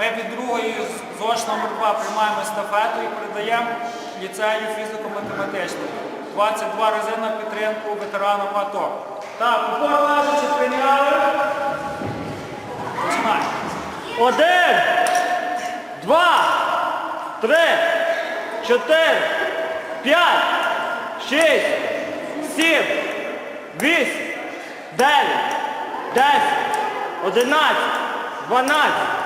Ми від другої ЗОШ номер 2 приймаємо естафету і передаємо ліцею фізико-математичному. 22 рази на підтримку ветеранам АТО. Так, упор лежачи прийняли. Починаємо. Один, два, три, чотири, п'ять, шість, сім, вісім, дев'ять, десять, одинадцять, дванадцять,